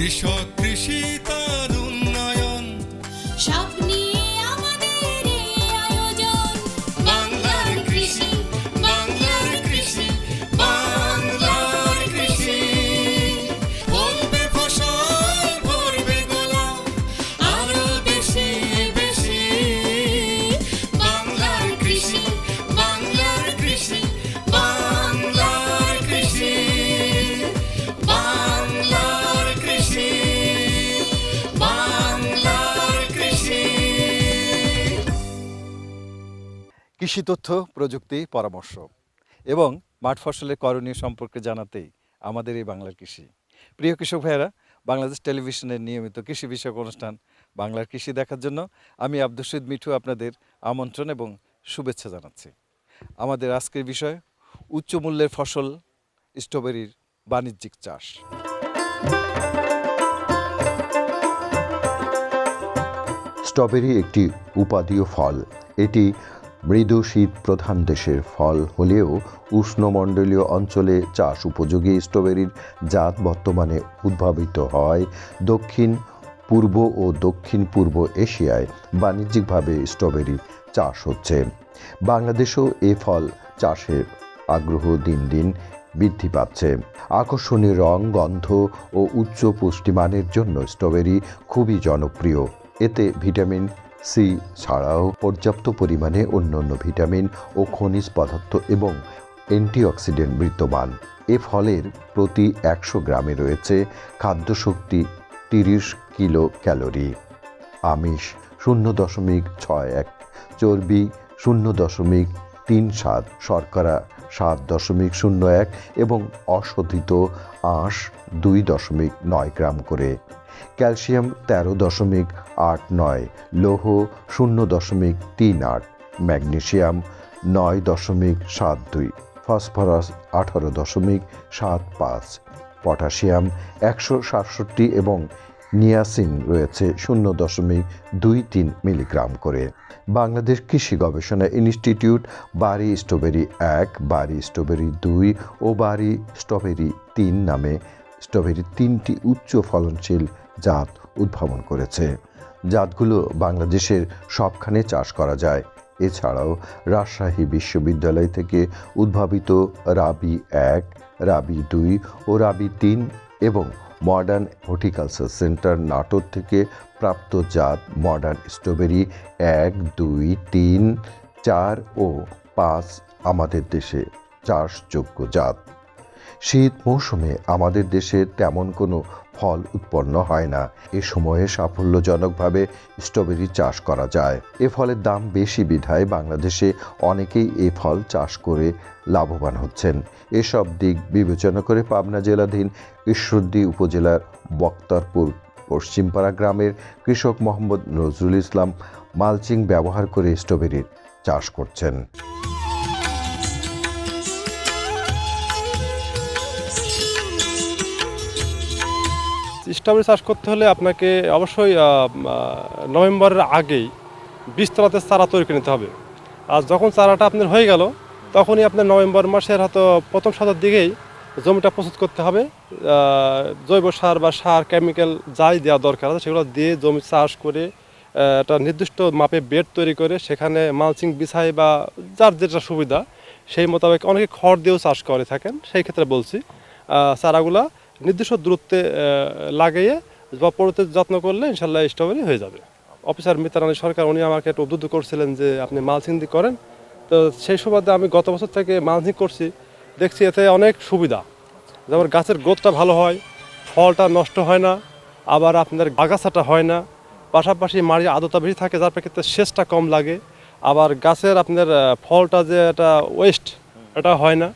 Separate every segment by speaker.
Speaker 1: কৃষক কৃষি কৃষি
Speaker 2: তথ্য, প্রযুক্তি, পরামর্শ এবং মাঠ ফসলের করণীয় সম্পর্কে জানাতেই আমাদের এই বাংলার কৃষি। প্রিয় কৃষক ভাইয়েরা, বাংলাদেশ টেলিভিশনের নিয়মিত কৃষি বিষয়ক অনুষ্ঠান বাংলার কৃষি দেখার জন্য আমি আব্দুল শহীদ মিঠু আপনাদের আমন্ত্রণ এবং শুভেচ্ছা জানাচ্ছি। আমাদের আজকের বিষয়, উচ্চ মূল্যের ফসল, স্ট্রবেরির বাণিজ্যিক চাষ।
Speaker 3: স্ট্রবেরি একটি উপাদীয় ফল। এটি মৃদু শীত প্রধান দেশের ফল হলেও উষ্ণমণ্ডলীয় অঞ্চলে চাষ উপযোগী স্ট্রবেরির জাত বর্তমানে উদ্ভাবিত হয় দক্ষিণ, পূর্ব ও দক্ষিণ পূর্ব এশিয়ায় বাণিজ্যিকভাবে স্ট্রবেরি চাষ হচ্ছে। বাংলাদেশেও এ ফল চাষের আগ্রহ দিন দিন বৃদ্ধি পাচ্ছে। আকর্ষণীয় রং, গন্ধ ও উচ্চ পুষ্টিমানের জন্য স্ট্রবেরি খুবই জনপ্রিয়। এতে ভিটামিন সি ছাড়াও পর্যাপ্ত পরিমাণে অন্যান্য ভিটামিন ও খনিজ পদার্থ এবং অ্যান্টিঅক্সিডেন্ট বিদ্যমান। এ ফলের প্রতি একশো গ্রামে রয়েছে খাদ্যশক্তি তিরিশ কিলো ক্যালোরি আমিষ শূন্য দশমিক ছয় এক, চর্বি শূন্য দশমিক তিন সাত, শর্করা সাত দশমিক শূন্য এক এবং অশোধিত আঁশ দুই দশমিক নয় গ্রাম করে। ক্যালসিয়াম তেরো দশমিক আট নয়, লৌহ শূন্য দশমিক তিন আট ম্যাগনেশিয়াম নয় দশমিক সাত দুই, ফসফরাস আঠারো দশমিক সাত পাঁচ, পটাশিয়াম একশো সাতষট্টি এবং নিয়াসিন রয়েছে শূন্য দশমিক দুই তিন মিলিগ্রাম করে। বাংলাদেশ কৃষি গবেষণা ইনস্টিটিউট বাড়ি স্ট্রবেরি এক বাড়ি স্ট্রবেরি দুই ও বাড়ি স্ট্রবেরি তিন নামে স্ট্রবেরি তিনটি উচ্চ ফলনশীল জাত উদ্ভাবন করেছে। জাতগুলো বাংলাদেশের সবখানে চাষ করা যায়। এছাড়াও রাজশাহী বিশ্ববিদ্যালয় থেকে উদ্ভাবিত রাবি এক, রাবি দুই ও রাবি তিন এবং মডার্ন হর্টিকালচার সেন্টার নাটোর থেকে প্রাপ্ত জাত মডার্ন স্ট্রবেরি এক, দুই, তিন, চার ও পাঁচ আমাদের দেশে চাষযোগ্য জাত। শীত মৌসুমে আমাদের দেশে তেমন কোনো ফল উৎপন্ন হয় না। এ সময়ে সাফল্যজনকভাবে স্ট্রবেরি চাষ করা যায়। এ ফলের দাম বেশি বিধায় বাংলাদেশে অনেকেই এ ফল চাষ করে লাভবান হচ্ছেন। এসব দিক বিবেচনা করে পাবনা জেলাধীন ঈশ্বরদী উপজেলার বক্তারপুর, পশ্চিমপাড়া গ্রামের কৃষক মোহাম্মদ নজরুল ইসলাম মালচিং ব্যবহার করে স্ট্রবেরির চাষ করছেন।
Speaker 4: স্ট্রবেরি চাষ করতে হলে আপনাকে অবশ্যই নভেম্বরের আগেই বীজতলাতে চারা তৈরি করে নিতে হবে। আর যখন চারাটা আপনার হয়ে গেল, তখনই আপনার নভেম্বর মাসের হয়তো প্রথম সপ্তাহের দিকেই জমিটা প্রস্তুত করতে হবে। জৈব সার বা সার কেমিক্যাল যাই দেওয়া দরকার আছে, সেগুলো দিয়ে জমি চাষ করে একটা নির্দিষ্ট মাপে বেড তৈরি করে, সেখানে মালচিং বিছাই বা যার যেটা সুবিধা, সেই মোতাবেক অনেকে খড় দিয়েও চাষ করে থাকেন। সেই ক্ষেত্রে বলছি চারাগুলা নির্দিষ্ট দূরত্বে লাগিয়ে বা পড়তে যত্ন করলে ইনশাল্লাহ স্ট্রবেরি হয়ে যাবে। অফিসার মিতারানী সরকার, উনি আমাকে একটু উদ্বুদ্ধ করছিলেন যে আপনি মালচিং দিয়ে করেন। তো সেই সুবাদে আমি গত বছর থেকে মালচিং করছি। দেখছি এতে অনেক সুবিধা। যেমন গাছের গ্রোথটা ভালো হয়, ফলটা নষ্ট হয় না, আবার আপনার আগাছাটা হয় না। পাশাপাশি মাটির আর্দ্রতা বেশি থাকে, যার প্রেক্ষিতে সেচটা কম লাগে। আবার গাছের আপনার ফলটা যে এটা ওয়েস্ট এটা হয় না।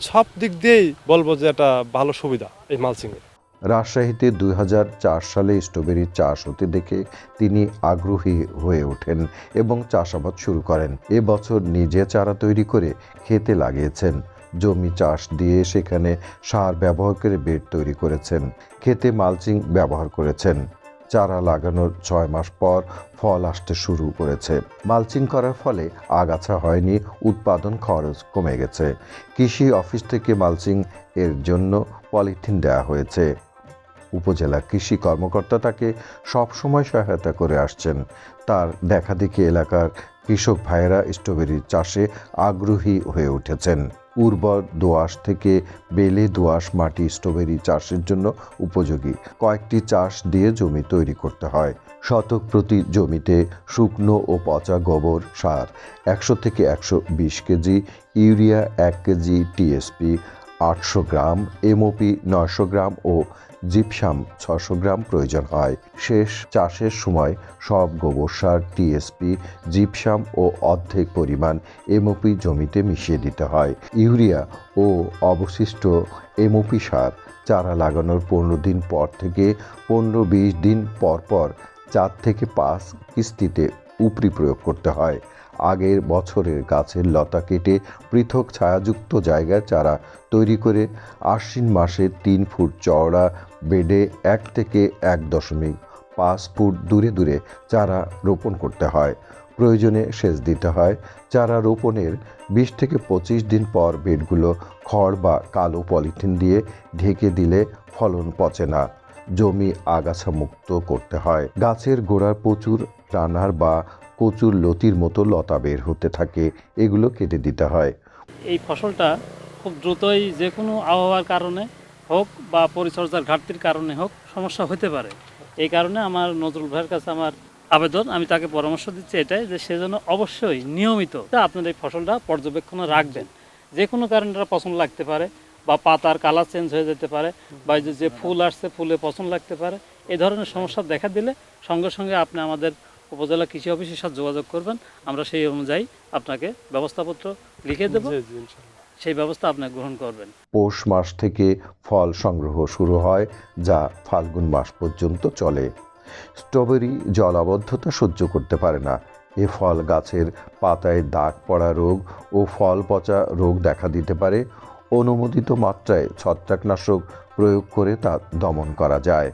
Speaker 4: সব দিক দিয়েই বলব যে এটা ভালো সুবিধা এই মালচিংয়ের
Speaker 3: রাজশাহীতে দু হাজার চার সালে স্ট্রবেরি চাষ হতে দেখে তিনি আগ্রহী হয়ে ওঠেন এবং চাষাবাদ শুরু করেন। এবছর নিজে চারা তৈরি করে খেতে লাগিয়েছেন। জমি চাষ দিয়ে সেখানে সার ব্যবহার করে বেড তৈরি করেছেন। খেতে মালচিং ব্যবহার করেছেন। চারা লাগানোর ছয় মাস পর ফল আসতে শুরু করেছে। মালচিং করার ফলে আগাছা হয়নি, উৎপাদন খরচ কমে গেছে। কৃষি অফিস থেকে মালচিং এর জন্য পলিথিন দেওয়া হয়েছে। উপজেলা কৃষি কর্মকর্তা তাকে সবসময় সহায়তা করে আসছেন। তার দেখাদেখি এলাকার কৃষক ভাইয়েরা স্ট্রবেরি চাষে আগ্রহী হয়ে উঠেছেন। উর্বর দোআঁশ থেকে বেলে দোআঁশ মাটি স্ট্রবেরি চাষের জন্য উপযোগী। কয়েকটি চাষ দিয়ে জমি তৈরি করতে হয়। শতক প্রতি জমিতে শুকনো ও পচা গোবর সার, একশো থেকে একশো বিশ কেজি, ইউরিয়া এক কেজি, টিএসপি আটশো গ্রাম এমওপি নয়শো গ্রাম ও জিপসাম ছশো গ্রাম প্রয়োজন হয়। শেষ চাষের সময় সব গোবর সার টিএসপি জিপসাম ও অর্ধেক পরিমাণ এমওপি জমিতে মিশিয়ে দিতে হয়। ইউরিয়া ও অবশিষ্ট এমওপি সার চারা লাগানোর পনেরো দিন পর থেকে পনেরো বিশ দিন পর পর চার থেকে পাঁচ কিস্তিতে উপরি প্রয়োগ করতে হয়। আগের বছরের গাছের লতা কেটে পৃথক ছায়াযুক্ত জায়গায় চারা তৈরি করে আশ্বিন মাসে তিন ফুট চওড়া বেডে এক থেকে এক দশমিক পাঁচ ফুট দূরে দূরে চারা রোপণ করতে হয়। প্রয়োজনে সেচ দিতে হয়। চারা রোপণের বিশ থেকে পঁচিশ দিন পর বেডগুলো খড় বা কালো পলিথিন দিয়ে ঢেকে দিলে ফলন পচে না। জমি আগাছা মুক্ত করতে হয়। গাছের গোড়ার প্রচুর রানার বা কচুর লতির মতো লতা বের হতে থাকে, এগুলো কেটে দিতে হয়।
Speaker 5: এই ফসলটা খুব দ্রুতই যে কোনো আবহাওয়ার কারণে হোক বা পরিচর্যার ঘাটতির কারণে হোক সমস্যা হতে পারে। এই কারণে আমার নজরুল ভাইয়ের কাছে আমার আবেদন, আমি তাকে পরামর্শ দিচ্ছি এটাই যে সেজন্য অবশ্যই নিয়মিত আপনার এই ফসলটা পর্যবেক্ষণে রাখবেন। যে কোনো কারণে এটা পছন্দ লাগতে পারে বা পাতার কালার চেঞ্জ হয়ে যেতে পারে বা যে ফুল আসছে, ফুলে পছন্দ লাগতে পারে, এ ধরনের সমস্যা দেখা দিলে সঙ্গে সঙ্গে আপনি আমাদের উপজেলা কৃষি অফিসের সাথে যোগাযোগ করবেন। আমরা সেই অনুযায়ী আপনাকে ব্যবস্থাপত্র লিখে দেবো। সেই ব্যবস্থা আপনি গ্রহণ করবেন।
Speaker 3: পৌষ মাস থেকে ফল সংগ্রহ শুরু হয় যা ফাল্গুন মাস পর্যন্ত চলে। স্ট্রবেরি জলাবদ্ধতা সহ্য করতে পারে না। এ ফল গাছের পাতায় দাগ পড়া রোগ ও ফল পচা রোগ দেখা দিতে পারে। অনুমোদিত মাত্রায় ছত্রাকনাশক প্রয়োগ করে তা দমন করা যায়।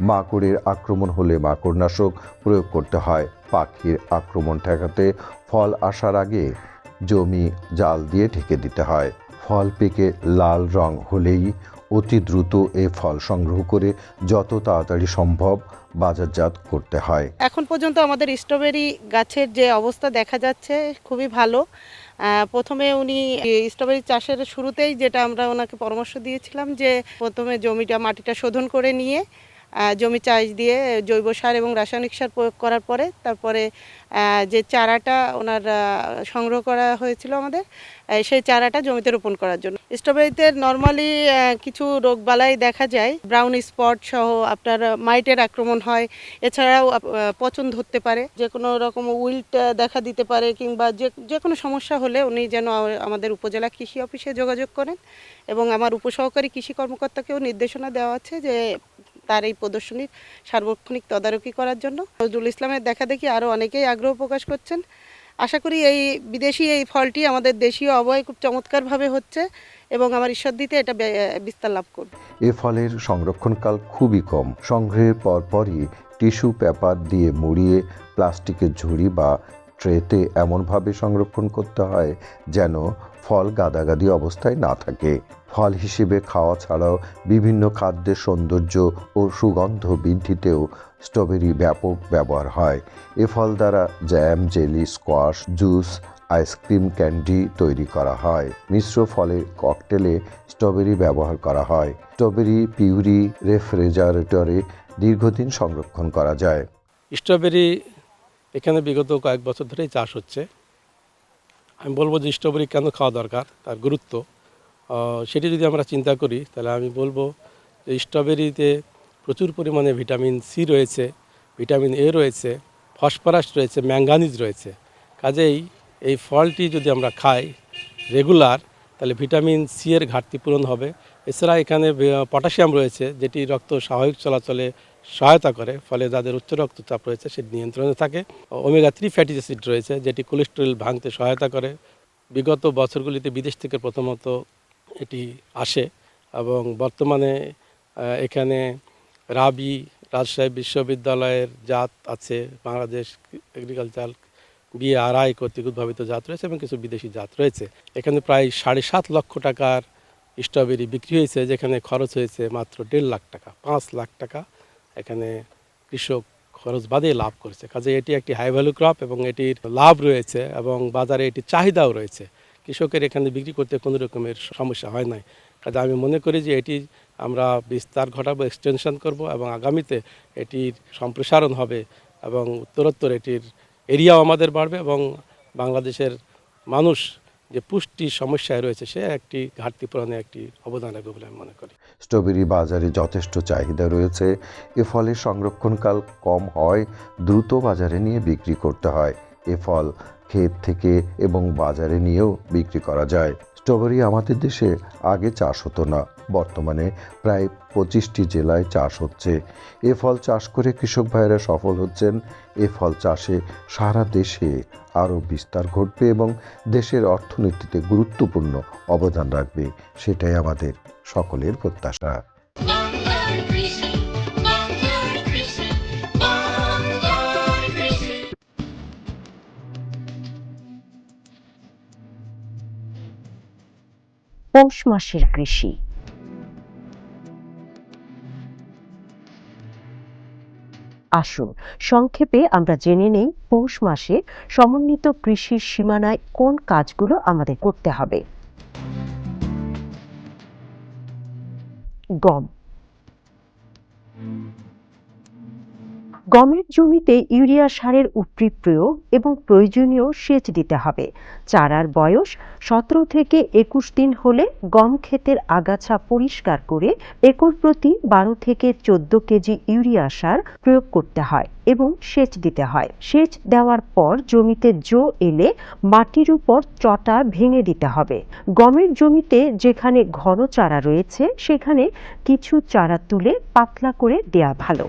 Speaker 3: মাকড়ের আক্রমণ হলে মাকড়নাশক প্রয়োগ করতে হয়। পাখির আক্রমণ ঠেকাতে ফল আসার আগে জমি জাল দিয়ে ঢেকে দিতে হয়। ফল পেকে লাল রং হলেই অতি দ্রুত এ ফল সংগ্রহ করে যত তাড়াতাড়ি সম্ভব বাজারজাত করতে হয়।
Speaker 6: এখন পর্যন্ত আমাদের স্ট্রবেরি গাছের যে অবস্থা দেখা যাচ্ছে খুবই ভালো। প্রথমে উনি স্ট্রবেরি চাষের শুরুতেই যেটা আমরা ওনাকে পরামর্শ দিয়েছিলাম যে প্রথমে জমিটা মাটিটা শোধন করে নিয়ে জমি চাষ দিয়ে জৈব সার এবং রাসায়নিক সার প্রয়োগ করার পরে তারপরে যে চারাটা ওনার সংগ্রহ করা হয়েছিল আমাদের সেই চারাটা জমিতে রোপণ করার জন্য। স্ট্রবেরিতে নর্মালি কিছু রোগবালাই দেখা যায়। ব্রাউন স্পট সহ আপনার মাইটের আক্রমণ হয়। এছাড়াও পচন ধরতে পারে। যে কোনো রকম উইল্ট দেখা দিতে পারে কিংবা যে যে কোনো সমস্যা হলে উনি যেন আমাদের উপজেলা কৃষি অফিসে যোগাযোগ করেন এবং আমার উপসহকারী কৃষি কর্মকর্তাকেও নির্দেশনা দেওয়া আছে যে তার এই প্রদর্শনীর সার্বক্ষণিক তদারকি করার জন্য। নজরুল ইসলামের দেখা দেখি আরও অনেকেই আগ্রহ প্রকাশ করছেন। আশা করি এই বিদেশি এই ফলটি আমাদের দেশীয় আবহাওয়ায় খুব চমৎকারভাবে হচ্ছে এবং আমার ঈশ্বর দিতে এটা বিস্তার লাভ করবে।
Speaker 3: এ ফলের সংরক্ষণকাল খুবই কম। সংগ্রহের পরপরই টিস্যু পেপার দিয়ে মুড়িয়ে প্লাস্টিকের ঝুড়ি বা ট্রেতে এমনভাবে সংরক্ষণ করতে হয় যেন ফল গাদাগাদি অবস্থায় না থাকে। ফল হিসেবে খাওয়া ছাড়াও বিভিন্ন খাদ্যের সৌন্দর্য ও সুগন্ধ বৃদ্ধিতেও স্ট্রবেরি ব্যাপক ব্যবহার হয়। এ ফল দ্বারা jam, jelly, squash, juice, ice cream, candy তৈরি করা হয়। মিশ্র ফলের ককটেলে স্ট্রবেরি ব্যবহার করা হয়। স্ট্রবেরি, পিউরি, রেফ্রিজারেটরে দীর্ঘদিন সংরক্ষণ করা যায়।
Speaker 4: স্ট্রবেরি এখানে বিগত কয়েক বছর ধরেই চাষ হচ্ছে। আমি বলব যে স্ট্রবেরি কেন খাওয়া দরকার? তার গুরুত্ব। সেটি যদি আমরা চিন্তা করি, তাহলে আমি বলব যে স্ট্রবেরিতে প্রচুর পরিমাণে ভিটামিন সি রয়েছে, ভিটামিন এ রয়েছে, ফসফরাস রয়েছে, ম্যাঙ্গানিজ রয়েছে। কাজেই এই ফলটি যদি আমরা খাই রেগুলার, তাহলে ভিটামিন সি এর ঘাটতি পূরণ হবে। এছাড়া এখানে পটাশিয়াম রয়েছে, যেটি রক্ত স্বাভাবিক চলাচলে সহায়তা করে, ফলে যাদের উচ্চ রক্তচাপ রয়েছে সেটি নিয়ন্ত্রণে থাকে। ওমেগা থ্রি ফ্যাটি অ্যাসিড রয়েছে, যেটি কোলেস্টেরল ভাঙতে সহায়তা করে। বিগত বছরগুলিতে বিদেশ থেকে প্রথমত এটি আসে এবং বর্তমানে এখানে রাবি রাজশাহী বিশ্ববিদ্যালয়ের জাত আছে, বাংলাদেশ এগ্রিকালচার বিআরআই কর্তৃক উদ্ভাবিত জাত রয়েছে এবং কিছু বিদেশি জাত রয়েছে। এখানে প্রায় সাড়ে সাত লক্ষ টাকার
Speaker 7: স্ট্রবেরি বিক্রি হয়েছে, যেখানে খরচ হয়েছে মাত্র দেড় লাখ টাকা, পাঁচ লাখ টাকা এখানে কৃষক খরচ বাদে লাভ করেছে। কাজে এটি একটি হাই ভ্যালু ক্রপ এবং এটির লাভ রয়েছে এবং বাজারে এটি চাহিদাও রয়েছে। কৃষকের এখানে বিক্রি করতে কোনো রকমের সমস্যা হয় নাই। কাজে আমি মনে করি যে এটি আমরা বিস্তার ঘটাবো এক্সটেনশন করব এবং আগামীতে এটির সম্প্রসারণ হবে এবং উত্তরোত্তর এটির এরিয়াও আমাদের বাড়বে এবং বাংলাদেশের মানুষ যে পুষ্টি সমস্যায় রয়েছে সে একটি ঘাটতি পূরণে একটি অবদান রাখবে বলে আমি মনে করি।
Speaker 3: স্ট্রবেরি বাজারে যথেষ্ট চাহিদা রয়েছে, এ ফলে সংরক্ষণকাল কম হয়, দ্রুত বাজারে নিয়ে বিক্রি করতে হয়। এ ফল ক্ষেত থেকে এবং বাজারে নিয়েও বিক্রি করা যায়। স্ট্রবেরি আমাদের দেশে আগে চাষ হতো না। বর্তমানে প্রায় পঁচিশটি জেলায় চাষ হচ্ছে। এ ফল চাষ করে কৃষক ভাইয়েরা সফল হচ্ছেন। এ ফল চাষে সারা দেশে আরও বিস্তার ঘটবে এবং দেশের অর্থনীতিতে গুরুত্বপূর্ণ অবদান রাখবে। সেটাই আমাদের সকলের প্রত্যাশা।
Speaker 8: পৌষ মাসের কৃষি। আসুন, সংক্ষেপে আমরা জেনে নেই পৌষ মাসে সমন্বিত কৃষির সীমানায় কোন কাজগুলো আমাদের করতে হবে। গম। গমের জমিতে ইউরিয়া সারের উপরি প্রয়োগ এবং প্রয়োজনীয় সেচ দিতে হবে। চারার বয়স সতেরো থেকে একুশ দিন হলে গম ক্ষেতের আগাছা পরিষ্কার করে একর প্রতি বারো থেকে চোদ্দ কেজি ইউরিয়া সার প্রয়োগ করতে হয় এবং সেচ দিতে হয়। সেচ দেওয়ার পর জমিতে জো এলে মাটির উপর চটা ভেঙে দিতে হবে। গমের জমিতে যেখানে ঘন চারা রয়েছে, সেখানে কিছু চারা তুলে পাতলা করে দেয়া ভালো।